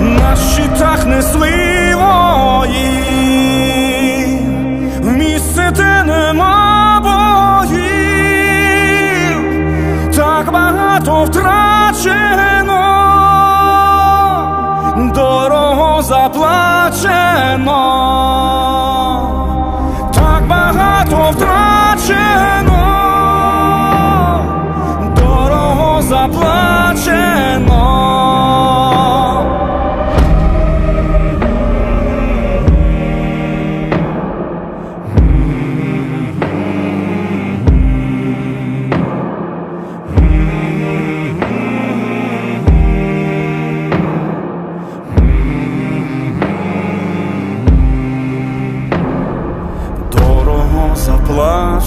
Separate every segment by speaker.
Speaker 1: на щитах несли вої, в місце, де нема боїв, так багато втрачено, дорого заплачено, так багато втрачено, дорого заплачено.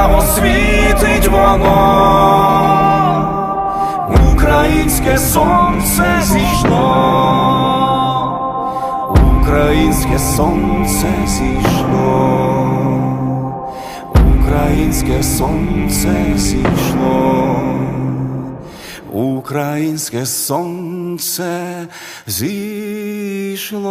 Speaker 1: яскраво світить воно, українське сонце зійшло, українське сонце зійшло, українське сонце зійшло. Українське сонце зійшло.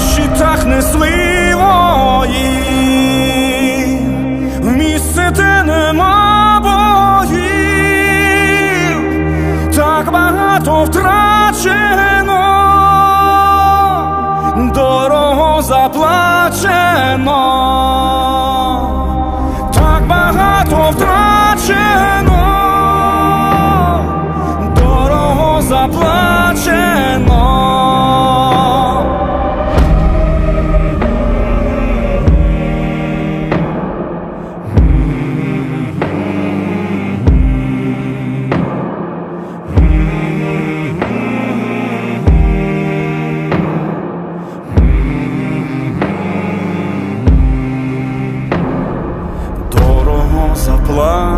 Speaker 1: щитах несли вої, в місце, де нема боїв, так багато втрачено, дорого заплачено, так багато втрачено, дорого заплачено.